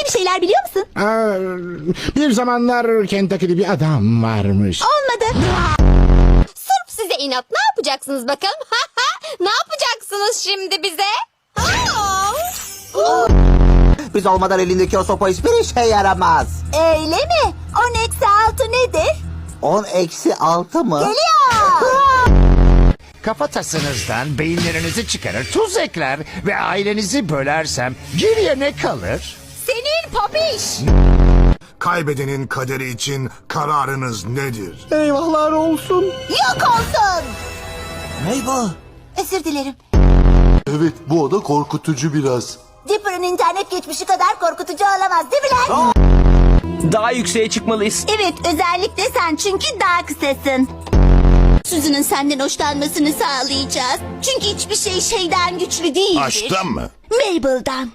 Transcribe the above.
ilgili bir şeyler biliyor musun? Aa, bir zamanlar Kentucky'li bir adam varmış. Olmadı. Sırf size inat ne yapacaksınız bakalım? ne yapacaksınız şimdi bize? Aa! Biz olmadan elindeki o sopa hiçbir işe yaramaz. Öyle mi? 10 eksi 6 nedir? 10 eksi 6 mı? Geliyor. Kafatasınızdan beyinlerinizi çıkarır, tuz ekler ve ailenizi bölersem geriye ne kalır? Senin popiş. Kaybedenin kaderi için kararınız nedir? Eyvahlar olsun. Yok olsun. Mabel. Özür dilerim. Evet bu oda korkutucu biraz. Dipper'ın internet geçmişi kadar korkutucu olamaz değil mi lan? Daha yükseğe çıkmalıyız. Evet özellikle sen çünkü daha kısasın. Suzu'nun senden hoşlanmasını sağlayacağız. Çünkü hiçbir şey şeyden güçlü değildir. Aşktan mı? Mabel'dan.